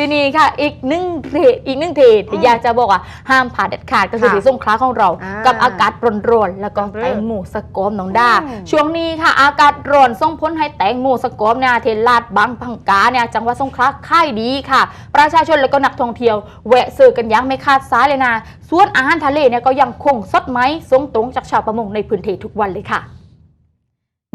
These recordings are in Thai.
ทีนี้ค่ะ อีกหนึ่งเทอีกหนึ่งเทที่อยากจะบอกว่าห้ามผ่านเด็ดขาดก็คือค่ะที่สงขลาของเรา อ่ากักับอากาศร้อนๆแล้วก็เรื่แตองงโมสกอมน้องด้าอืม ช่วงนี้ค่ะ อากาศร้อนส่งผลให้แตงโมสกอมเนี่ยเทลาดบางพังกาเนี่ยจังหวัดสงขลาค่ายดีค่ะ ประชาชนแล้วก็นักท่องเที่ยวแวะซื้อกันอยังไม่ขาดสายเลยนะส่วนอาหารทะเลเนี่ยก็ยังคงสดไหมส่งตรงจากชาวประมงในพื้นที่ทุกวันเลยค่ะ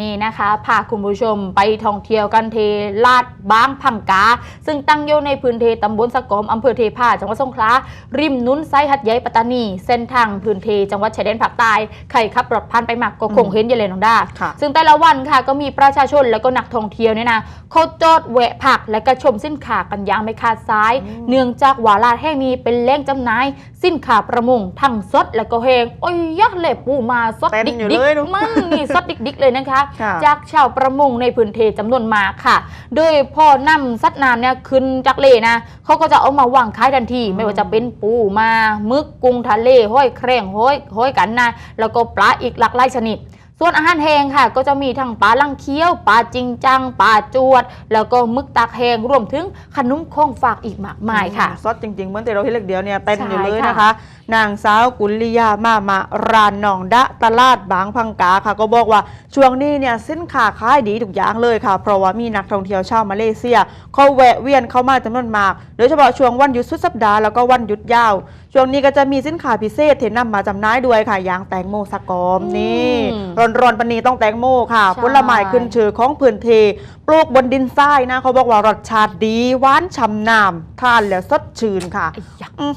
นี่นะคะพาคุณผู้ชมไปท่องเที่ยวกันเทลาดบางพังกา ซึ่งตั้งอยู่ในพื้นที่ตำบลสะกอมอำเภอเทพาจังหวัดสงขลาริมนุ้นไซหัดใหญ่ปัตตานี เส้นทางพื้นที่จังหวัดชายแดนภาคใต้ใครขับรถผ่านไปมากก็คงอืมเห็นอยางเลยน้องด้าค่ะซึ่งแต่ละวันค่ะก็มีประชาชนแล้วก็นักท่องเที่ยวเนี่ยนะเขาจอดแวะผักและก็ชมสินค้ากันอย่างไม่ขาดสายอืมเนื่องจากวาลาดแห่งนี้เป็นแหล่งจำหน่ายสินค้าประมงทั้งสดและก็แห้งโอ้ยยักษ์เลยปูมาสดเต้นดิกอยู่ดิกเลยเนอะมันนี่สดดิกดิกเลยนะคะค่ะจากชาวประมงในพื้นที่จำนวนมากค่ะ โดยพอนำสัตว์น้ำเนี่ยขึ้นจากเลนะเขาก็จะเอามาวางขายทันที ไม่ว่าจะเป็นปูมามึกกุ้งทะเลห้อยแครงห้อยห้อยกันนะแล้วก็ปลาอีกหลากหลายชนิด ส่วนอาหารแห้งค่ะ ก็จะมีทั้งปลาลังเคี้ยวปลาจิงจังปลาจวด แล้วก็มึกตากแห้งรวมถึงขนมของฝากอีกมากมายค่ะ ซดจริงๆ เหมือนแต่เราที่เล็กเดียวเนี่ยเต้นอยู่เลยใช่ค่ะนะคะ นางสาวกุลิยามามารานหนองดะตลาดบางพังกาค่ะ ก็บอกว่าช่วงนี้เนี่ยสินค้าขายดีทุกอย่างเลยค่ะ เพราะว่ามีนักท่องเที่ยวชาวมาเลเซียเขาแวะเวียนเข้ามาจำนวนมากโดยเฉพาะช่วงวันหยุดสุดสัปดาห์แล้วก็วันหยุดยาว ช่วงนี้ก็จะมีสินค้าพิเศษที่นำมาจำหน่ายด้วยค่ะอย่างแตงโมสกอมนี่อืมร้อนๆปานนีต้องแตงโมค่ะใช่ผลไม้ขึ้นชื่อของพื้นที่ปลูกบนดินทรายนะเขาบอกว่ารสชาติดีหวานฉ่ำน้ำทานแล้วสดชื่นค่ะไอ้ยักษ์อืม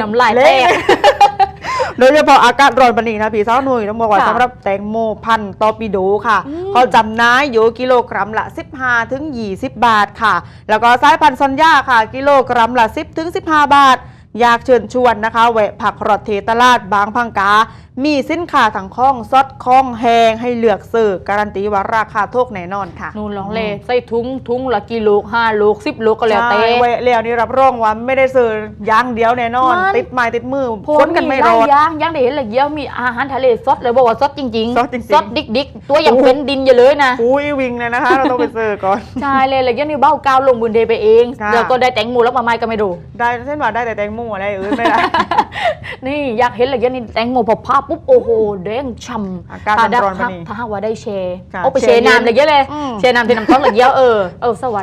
น้ำลายแตเละกโดยเฉพาะอากาศร้อนปานนีนะพี่สาวหนุ่ยต้องบอกว่าค่ะสำหรับแตงโมพันธุ์ตอร์ปิโดค่ะอืมเขาจำหน่ายอยู่กิโลกรัมละ 15ถึง20 บาทค่ะ แล้วก็สายพันธุ์ซอนย่าค่ะ กิโลกรัมละ 10ถึง15 บาท อยากเชิญชวนนะคะแวะผักรถเทตลาดบางพังกา มีสินค้าทั้งข้องซดข้องแหงให้เลือกซื้อการันตีว่าราคาถูกแน่นอนค่ะนู่นลองเลใส่ถุงถุงละกี่ลูกห้าลูกสิบลูกก็แล้วแต่ใช่แวะแล้วนี่รับรองว่าไม่ได้ซื้ออย่างเดียวแน่นอน มันติดไม้ติดมือพวค้นกันไม่รอดย่างย่างได้เห็นเลยเยี่ยวมีอาหารทะเลสดเลยบอกว่าสดจริงๆสดจริงๆสดดิกดิกๆตัวอย่างโอ้เป็นดินอยู่เลยนะอุ้ยวิงเลยนะคะเราต้องไปซื้อก่อนใช่เลยเลยย่างนี่เบ้าก้าวลงบุญเดย์ไปเองค่ะแล้วก็ได้แตงโมแล้วมาไม่ก็ไม่รู้ได้เส้นว่าได้แต่แตงโมอะไรอื่นไม่ได้นี่อยากเห็นเลยย่างนี่แตงโมพอภาพปุ๊บโอ้โหแดงช่ำอากาศถ้ได้ร้อนๆถ้าปานนี้ถ้าหากว่าได้แชร์ค่ะเอาไปแชแชร์ร์น้ำเลยเยอะเลย อืมแชร์น้ำที่น้ำท้องเลยเยอะเออ เออสวัสดี